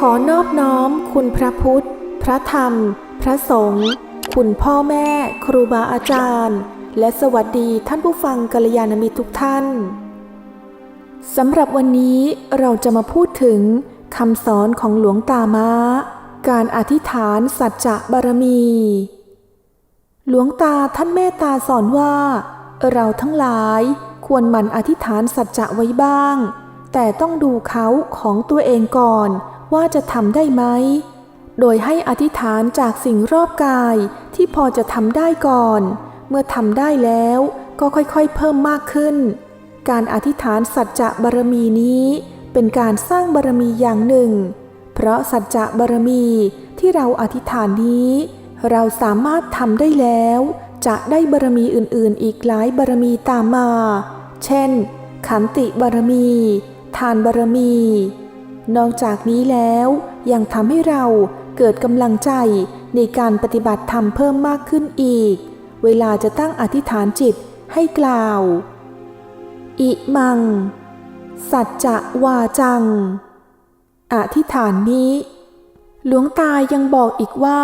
ขอนอบน้อมคุณพระพุทธ พระธรรม พระสงฆ์ คุณพ่อแม่ ครูบาอาจารย์ และสวัสดีท่านผู้ฟังกัลยาณมิตรทุกท่าน สำหรับวันนี้เราจะมาพูดถึงคำสอนของหลวงตาม้า การอธิษฐานสัจจะบารมี หลวงตาท่านเมตตาสอนว่า เราทั้งหลายควรหมั่นอธิษฐานสัจจะไว้บ้าง แต่ต้องดูเขาของตัวเองก่อนว่าจะทำได้ไหม โดยให้อธิษฐานจากสิ่งรอบกายที่พอจะทำได้ก่อน เมื่อทำได้แล้วก็ค่อยๆเพิ่มมากขึ้น การอธิษฐานสัจจะบารมีนี้ เป็นการสร้างบารมีอย่างหนึ่ง เพราะสัจจะบารมีที่เราอธิษฐานนี้ เราสามารถทำได้แล้ว จะได้บารมีอื่นๆ อีกหลายบารมีตามมา เช่น ขันติบารมี ทานบารมี นอกจากนี้แล้วยังทำให้เราเกิดกำลังใจในการปฏิบัติธรรมเพิ่มมากขึ้นอีก เวลาจะตั้งอธิษฐานจิตให้กล่าว อิมัง สัจจะวาจัง อธิษฐานนี้ หลวงตายังบอกอีกว่า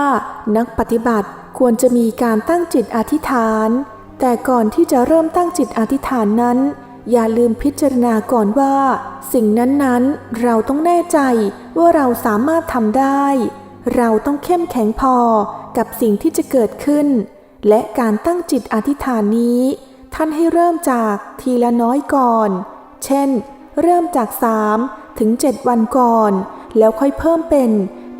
นักปฏิบัติควรจะมีการตั้งจิตอธิษฐาน แต่ก่อนที่จะเริ่มตั้งจิตอธิษฐานนั้น อย่าลืมพิจารณาก่อนว่า สิ่งนั้นๆ เราต้องแน่ใจว่าเราสามารถทำได้ เราต้องเข้มแข็งพอกับสิ่งที่จะเกิดขึ้น และการตั้งจิตอธิษฐานนี้ ท่านให้เริ่มจากทีละน้อยก่อน เช่น เริ่มจาก 3 ถึง 7 วันก่อน แล้วค่อยเพิ่มเป็น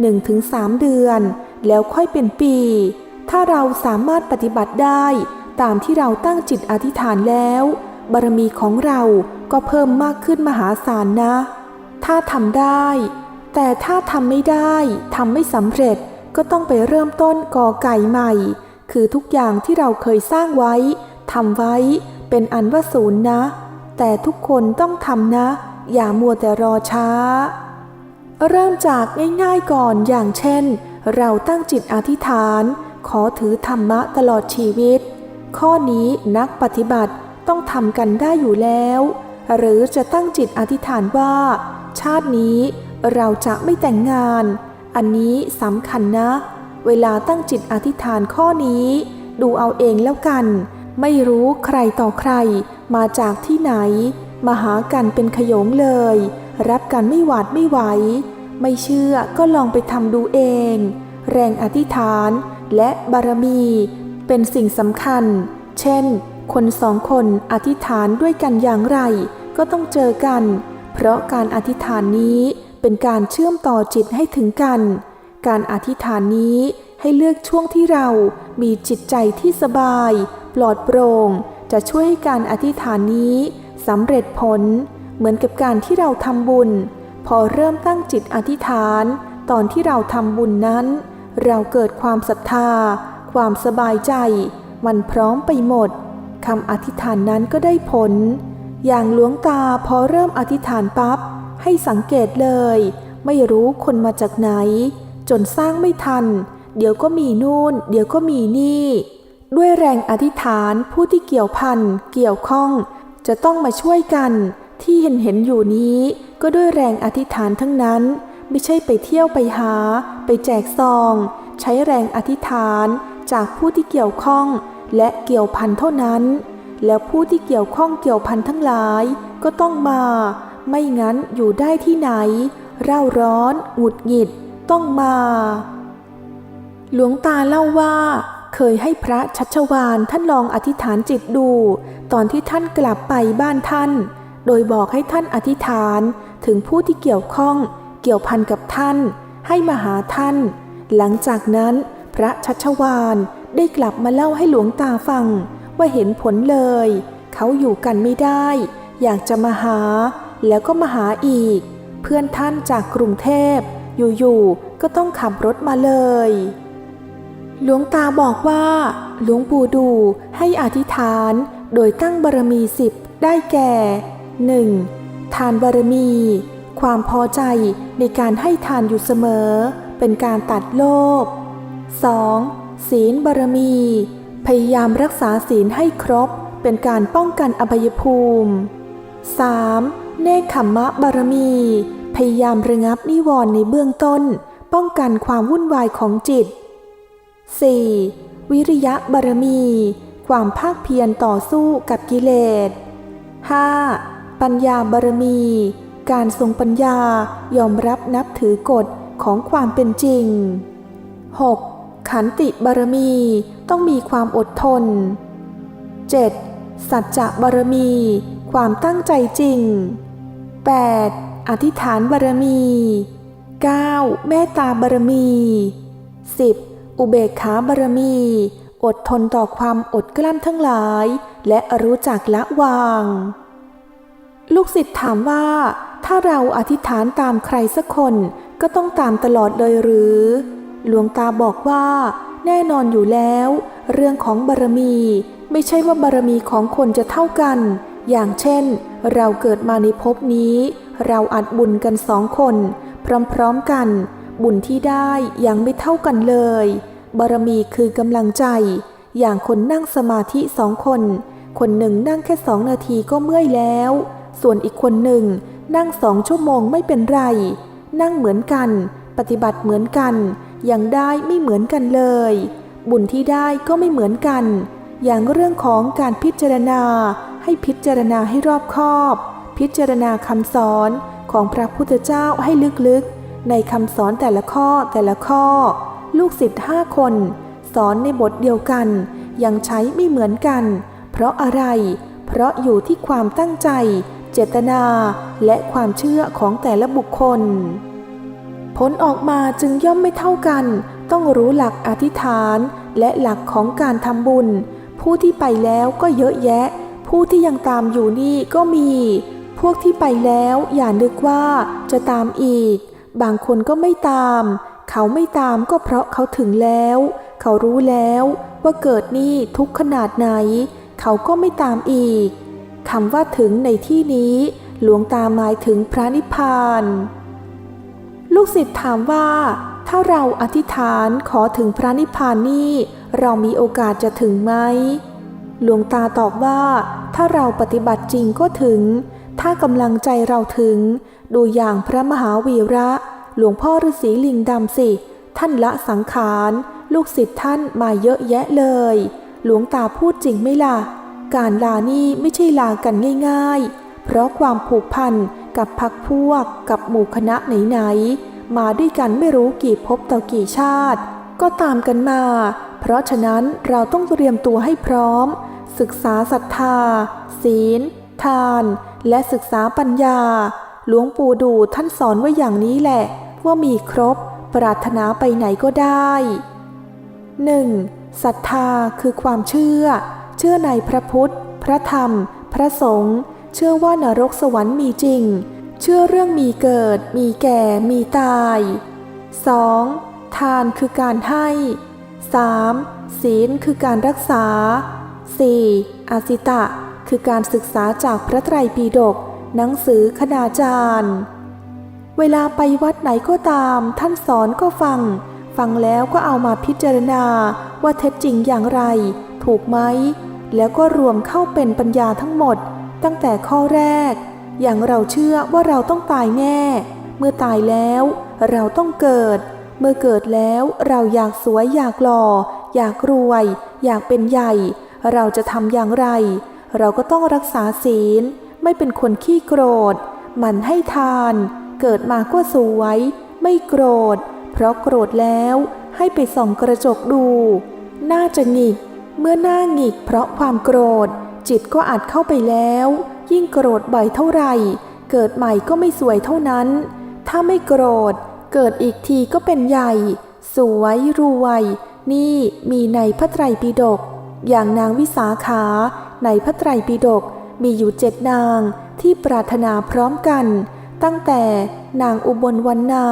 1ถึง3เดือน แล้วค่อยเป็นปี ถ้าเราสามารถปฏิบัติได้ตามที่เราตั้งจิตอธิษฐานแล้ว บารมีของเราก็เพิ่มมากขึ้นมหาศาลนะ ถ้าทำได้ แต่ถ้าทำไม่ได้ทำไม่สำเร็จก็ต้องไปเริ่มต้นกอไก่ใหม่ คือทุกอย่างที่เราเคยสร้างไว้ทำไว้เป็นอันว่าศูนย์นะ แต่ทุกคนต้องทำนะ อย่ามัวแต่รอช้า เริ่มจากง่ายๆก่อนอย่างเช่น เราตั้งจิตอธิษฐาน ขอถือธรรมะตลอดชีวิต ข้อนี้นักปฏิบัติต้องทำกันได้อยู่แล้ว หรือจะตั้งจิตอธิษฐานว่า ชาตินี้เราจะไม่แต่งงาน อันนี้สำคัญนะ เวลาตั้งจิตอธิษฐานข้อนี้ ดูเอาเองแล้วกัน ไม่รู้ใครต่อใคร มาจากที่ไหน มาหากันเป็นขยงเลย รับกันไม่หวาดไม่ไหว ไม่เชื่อก็ลองไปทำดูเอง แรงอธิษฐานและบารมี เป็นสิ่งสำคัญ เช่น คนสองคนอธิษฐานด้วยกันอย่างไร ก็ต้องเจอกัน เพราะการอธิษฐานนี้เป็นการเชื่อมต่อจิตให้ถึงกัน การอธิษฐานนี้ให้เลือกช่วงที่เรามีจิตใจที่สบาย ปลอดโปร่ง จะช่วยให้การอธิษฐานนี้สำเร็จผล เหมือนกับการที่เราทำบุญ พอเริ่มตั้งจิตอธิษฐาน ตอนที่เราทำบุญนั้น เราเกิดความศรัทธา ความสบายใจ มันพร้อมไปหมดคำอธิษฐานนั้นก็ได้ผล อย่างหลวงตาพอเริ่มอธิษฐานปั๊บให้สังเกตเลย ไม่รู้คนมาจากไหน จนสร้างไม่ทัน เดี๋ยวก็มีนู่น เดี๋ยวก็มีนี่ ด้วยแรงอธิษฐานผู้ที่เกี่ยวพันเกี่ยวข้อง จะต้องมาช่วยกัน ที่เห็นเห็นอยู่นี้ก็ด้วยแรงอธิษฐานทั้งนั้น ไม่ใช่ไปเที่ยวไปหา ไปแจกซอง ใช้แรงอธิษฐานจากผู้ที่เกี่ยวข้อง และเกี่ยวพันเท่านั้น แล้วผู้ที่เกี่ยวข้องเกี่ยวพันทั้งหลายก็ต้องมา ไม่งั้นอยู่ได้ที่ไหน เร่าร้อนหงุดหงิด ต้องมา หลวงตาเล่าว่า เคยให้พระชัชวานท่านลองอธิษฐานจิตดู ตอนที่ท่านกลับไปบ้านท่าน โดยบอกให้ท่านอธิษฐานถึงผู้ที่เกี่ยวข้องเกี่ยวพันกับท่าน ให้มาหาท่าน หลังจากนั้นพระชัชวานได้กลับมาเล่าให้หลวงตาฟัง ว่าเห็นผลเลย เขาอยู่กันไม่ได้ อยากจะมาหา แล้วก็มาหาอีก เพื่อนท่านจากกรุงเทพ อยู่ๆก็ต้องขับรถมาเลย หลวงตาบอกว่า หลวงปู่ดูให้อธิษฐานโดยตั้งบารมีสิบได้แก่ 1. ทานบารมี ความพอใจในการให้ทานอยู่เสมอ เป็นการตัดโลภ 2. ศีลบารมี พยายามรักษาศีลให้ครบ เป็นการป้องกันอบายภูมิ 3. เนคขมมะบารมี พยายามระงับนิวรณ์ในเบื้องต้น ป้องกันความวุ่นวายของจิต 4. วิริยะบารมี ความภาคเพียรต่อสู้กับกิเลส 5. ปัญญาบารมี การทรงปัญญายอมรับนับถือกฎของความเป็นจริง 6. ขันติบารมีต้องมีความอดทน 7. สัจจะบารมี ความตั้งใจจริง 8. อธิษฐานบารมี 9. เมตตาบารมี 10. อุเบกขาบารมี อดทนต่อความอดกลั้นทั้งหลาย และรู้จักละวาง ลูกศิษย์ถามว่า ถ้าเราอธิษฐานตามใครสักคนก็ต้องตามตลอดเลยหรือ หลวงตาบอกว่า แน่นอนอยู่แล้ว เรื่องของบารมี ไม่ใช่ว่าบารมีของคนจะเท่ากัน อย่างเช่น เราเกิดมาในภพนี้ เราอัดบุญกันสองคน พร้อมๆกัน บุญที่ได้ยังไม่เท่ากันเลย บารมีคือกำลังใจ อย่างคนนั่งสมาธิสองคน คนหนึ่งนั่งแค่สองนาทีก็เมื่อยแล้ว ส่วนอีกคนหนึ่งนั่งสองชั่วโมงไม่เป็นไร นั่งเหมือนกัน ปฏิบัติเหมือนกัน ยังได้ไม่เหมือนกันเลย บุญที่ได้ก็ไม่เหมือนกัน อย่างเรื่องของการพิจารณา ให้พิจารณาให้รอบคอบ พิจารณาคำสอนของพระพุทธเจ้าให้ลึกๆ ในคำสอนแต่ละข้อแต่ละข้อ ลูกศิษย์ห้าคน สอนในบทเดียวกัน ยังใช้ไม่เหมือนกัน เพราะอะไร เพราะอยู่ที่ความตั้งใจ เจตนาและความเชื่อของแต่ละบุคคล ผลออกมาจึงย่อมไม่เท่ากัน ต้องรู้หลักอธิษฐานและหลักของการทำบุญ ผู้ที่ไปแล้วก็เยอะแยะ ผู้ที่ยังตามอยู่นี่ก็มี พวกที่ไปแล้วอย่านึกว่าจะตามอีก บางคนก็ไม่ตาม เขาไม่ตามก็เพราะเขาถึงแล้ว เขารู้แล้วว่าเกิดนี่ทุกข์ขนาดไหน เขาก็ไม่ตามอีก คำว่าถึงในที่นี้ หลวงตาหมายถึงพระนิพพาน ลูกศิษย์ถามว่า ถ้าเราอธิษฐานขอถึงพระนิพพานนี่ เรามีโอกาสจะถึงไหม หลวงตาตอบว่า ถ้าเราปฏิบัติจริงก็ถึง ถ้ากำลังใจเราถึง ดูอย่างพระมหาวีระ หลวงพ่อฤาษีลิงดำสิ ท่านละสังขาร ลูกศิษย์ท่านมาเยอะแยะเลย หลวงตาพูดจริงไหมล่ะ การลานี่ไม่ใช่ลากันง่ายๆ เพราะความผูกพันกับพักพวกกับหมู่คณะไหนๆ มาด้วยกันไม่รู้กี่ภพต่อกี่ชาติ ก็ตามกันมา เพราะฉะนั้นเราต้องเตรียมตัวให้พร้อม ศึกษาศรัทธา ศีล ทาน และศึกษาปัญญา หลวงปู่ดูท่านสอนไว้อย่างนี้แหละ ว่ามีครบ ปรารถนาไปไหนก็ได้ 1. ศรัทธาคือความเชื่อ เชื่อในพระพุทธ พระธรรม พระสงฆ์ เชื่อว่านรกสวรรค์มีจริง เชื่อเรื่องมีเกิด มีแก่ มีตาย 2. ทานคือการให้ 3. ศีลคือการรักษา 4. อาสิตะ คือการศึกษาจากพระไตรปิฎกหนังสือคณาจารย์ เวลาไปวัดไหนก็ตาม ท่านสอนก็ฟัง ฟังแล้วก็เอามาพิจารณาว่าเท็จจริงอย่างไร ถูกไหม แล้วก็รวมเข้าเป็นปัญญาทั้งหมด ตั้งแต่ข้อแรก อย่างเราเชื่อว่าเราต้องตายแน่ เมื่อตายแล้วเราต้องเกิด เมื่อเกิดแล้วเราอยากสวยอยากหล่อ อยากรวย อยากเป็นใหญ่ เราจะทำอย่างไร เราก็ต้องรักษาศีล ไม่เป็นคนขี้โกรธ มันให้ทาน เกิดมาก็สวย ไม่โกรธ เพราะโกรธแล้วให้ไปส่องกระจกดู น่าจะหงิก เมื่อหน้าหงิกเพราะความโกรธ จิตก็อัดเข้าไปแล้ว ยิ่งโกรธบ่อยเท่าไหร่ เกิดใหม่ก็ไม่สวยเท่านั้น ถ้าไม่โกรธ เกิดอีกทีก็เป็นใหญ่ สวยรวยนี่มีในพระไตรปิฎกอย่างนางวิสาขาในพระไตรปิฎกมีอยู่เจ็ดนางที่ปรารถนาพร้อมกัน ตั้งแต่นางอุบลวันนา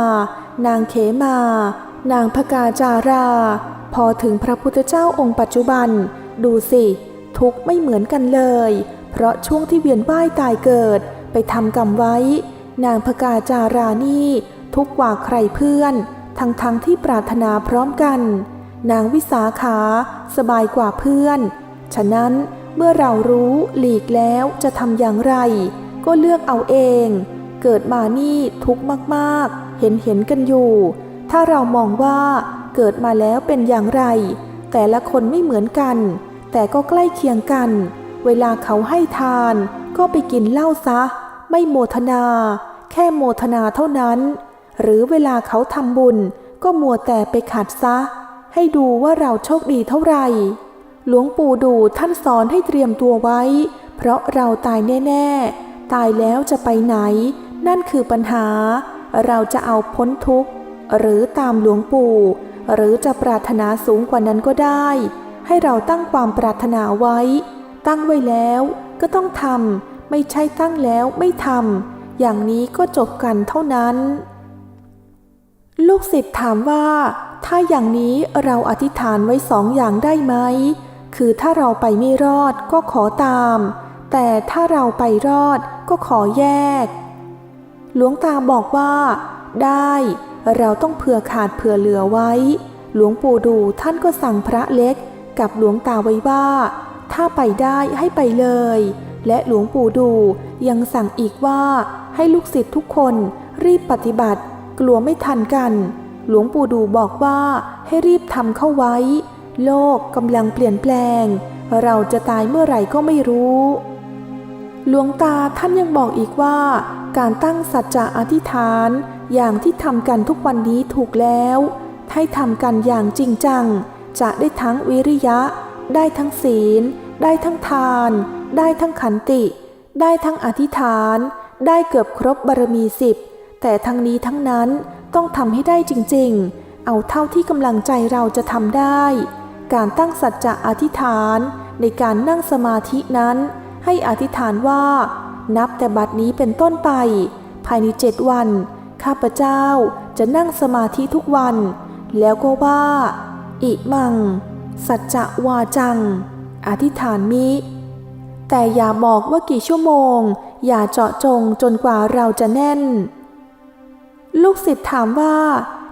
นางเขมา นางพกาจารา พอถึงพระพุทธเจ้าองค์ปัจจุบัน ดูสิ ทุกไม่เหมือนกันเลย เพราะช่วงที่เวียนว่ายตายเกิดไปทำกรรมไว้ นางพกาจารานี่ ทุกกว่าใครเพื่อน ทั้งๆทที่ปรารถนาพร้อมกัน นางวิสาขา สบายกว่าเพื่อน ฉะนั้นเมื่อเรารู้หลีกแล้วจะทำอย่างไร ก็เลือกเอาเอง เกิดมานี่ทุกข์มากๆ เห็นเห็นกันอยู่ ถ้าเรามองว่าเกิดมาแล้วเป็นอย่างไร แต่ละคนไม่เหมือนกัน แต่ก็ใกล้เคียงกัน เวลาเขาให้ทาน ก็ไปกินเหล้าซะ ไม่โมทนา แค่โมทนาเท่านั้น หรือเวลาเขาทำบุญ ก็มัวแต่ไปขัดซะ ให้ดูว่าเราโชคดีเท่าไหร่หลวงปู่ดูท่านสอนให้เตรียมตัวไว้ เพราะเราตายแน่ ๆ ตายแล้วจะไปไหน นั่นคือปัญหา เราจะเอาพ้นทุกข์ หรือตามหลวงปู่ หรือจะปรารถนาสูงกว่านั้นก็ได้ ให้เราตั้งความปรารถนาไว้ ตั้งไว้แล้วก็ต้องทำไม่ใช่ตั้งแล้วไม่ทำอย่างนี้ก็จบกันเท่านั้น ลูกศิษย์ถามว่า ถ้าอย่างนี้เราอธิษฐานไว้สองอย่างได้ไหมคือถ้าเราไปไม่รอดก็ขอตาม แต่ถ้าเราไปรอดก็ขอแยก หลวงตาบอกว่า ได้ เราต้องเผื่อขาดเผื่อเหลือไว้ หลวงปู่ดูท่านก็สั่งพระเล็กกับหลวงตาไว้ว่า ถ้าไปได้ให้ไปเลย และหลวงปู่ดูยังสั่งอีกว่า ให้ลูกศิษย์ทุกคนรีบปฏิบัติ กลัวไม่ทันกัน หลวงปู่ดูบอกว่าให้รีบทำเข้าไว้ โลกกำลังเปลี่ยนแปลง เราจะตายเมื่อไหร่ก็ไม่รู้ หลวงตาท่านยังบอกอีกว่า การตั้งสัจจะอธิษฐาน อย่างที่ทำกันทุกวันนี้ถูกแล้ว ให้ทำกันอย่างจริงจัง จะได้ทั้งวิริยะ ได้ทั้งศีล ได้ทั้งทาน ได้ทั้งขันติ ได้ทั้งอธิษฐาน ได้เกือบครบบารมีสิบ แต่ทั้งนี้ทั้งนั้นต้องทำให้ได้จริงๆ เอาเท่าที่กำลังใจเราจะทำได้ การตั้งสัจจะอธิษฐาน ในการนั่งสมาธินั้น ให้อธิษฐานว่า นับแต่บัดนี้เป็นต้นไป ภายในเจ็ดวัน ข้าพเจ้าจะนั่งสมาธิทุกวัน แล้วก็ว่า อิมัง สัจจะวาจัง อธิษฐานมิ แต่อย่าบอกว่ากี่ชั่วโมง อย่าเจาะจงจนกว่าเราจะแน่น ลูกศิษย์ถามว่า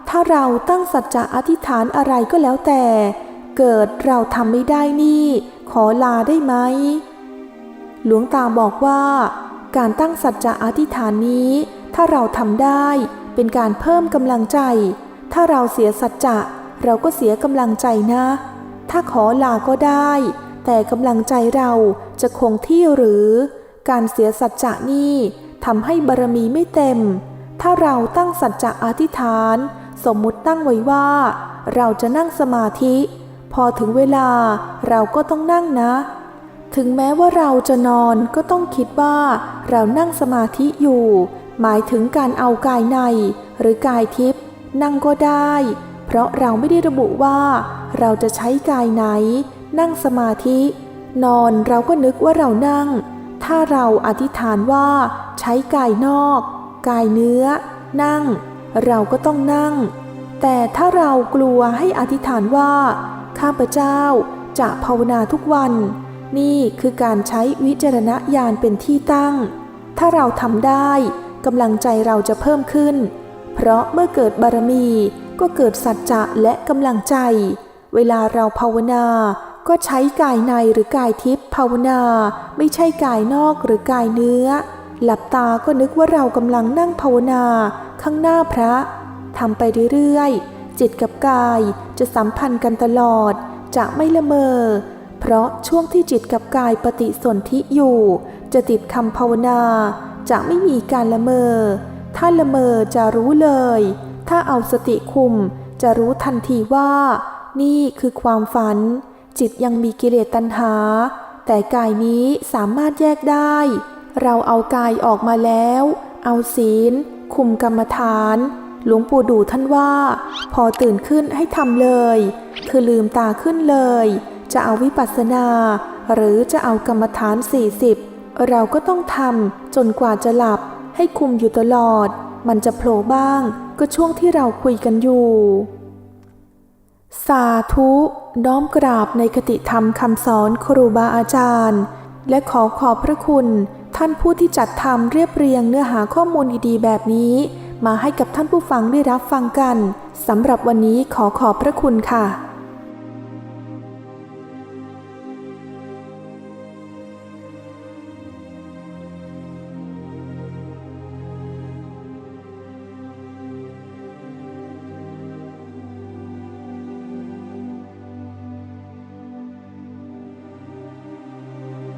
ถ้าเราตั้งสัจจะอธิษฐานอะไรก็แล้วแต่ เกิดเราทำไม่ได้นี่ ขอลาได้ไหม หลวงตาบอกว่า การตั้งสัจจะอธิษฐานนี้ ถ้าเราทำได้เป็นการเพิ่มกำลังใจ ถ้าเราเสียสัจจะเราก็เสียกำลังใจนะ ถ้าขอลาก็ได้ แต่กำลังใจเราจะคงที่หรือ การเสียสัจจะนี่ทำให้บารมีไม่เต็ม ถ้าเราตั้งสัจจะอธิษฐาน สมมุติตั้งไว้ว่า เราจะนั่งสมาธิ พอถึงเวลาเราก็ต้องนั่งนะ ถึงแม้ว่าเราจะนอนก็ต้องคิดว่า เรานั่งสมาธิอยู่ หมายถึงการเอากายในหรือกายทิพย์นั่งก็ได้ เพราะเราไม่ได้ระบุว่าเราจะใช้กายไหน นั่งสมาธิ นอนเราก็นึกว่าเรานั่ง ถ้าเราอธิษฐานว่าใช้กายนอก กายเนื้อ นั่ง เราก็ต้องนั่ง แต่ถ้าเรากลัวให้อธิษฐานว่า ข้าพเจ้าจะภาวนาทุกวัน นี่คือการใช้วิจารณญาณเป็นที่ตั้ง ถ้าเราทำได้ กำลังใจเราจะเพิ่มขึ้น เพราะเมื่อเกิดบารมีก็เกิดสัจจะและกำลังใจ เวลาเราภาวนา ก็ใช้กายในหรือกายทิพย์ภาวนา ไม่ใช่กายนอกหรือกายเนื้อ หลับตาก็นึกว่าเรากำลังนั่งภาวนา ข้างหน้าพระทำไปเรื่อยๆจิตกับกายจะสัมพันธ์กันตลอด จะไม่ละเมอ เพราะช่วงที่จิตกับกายปฏิสนธิอยู่ จะติดคำภาวนา จะไม่มีการละเมอ ถ้าละเมอจะรู้เลย ถ้าเอาสติคุมจะรู้ทันทีว่า นี่คือความฝัน จิตยังมีกิเลสตัณหา แต่กายนี้สามารถแยกได้ เราเอากายออกมาแล้ว เอาศีล คุมกรรมฐาน หลวงปู่ดูท่านว่า พอตื่นขึ้นให้ทำเลย คือลืมตาขึ้นเลย จะเอาวิปัสสนา หรือจะเอากรรมฐาน 40 เราก็ต้องทำจนกว่าจะหลับ ให้คุมอยู่ตลอด มันจะโผล่บ้าง ก็ช่วงที่เราคุยกันอยู่ สาธุน้อมกราบในคติธรรมคำสอนครูบาอาจารย์ และขอขอบพระคุณ ท่านผู้ที่จัดทำเรียบเรียงเนื้อหาข้อมูลดีๆแบบนี้ มาให้กับท่านผู้ฟังได้รับฟังกันสำหรับวันนี้ขอขอบพระคุณค่ะ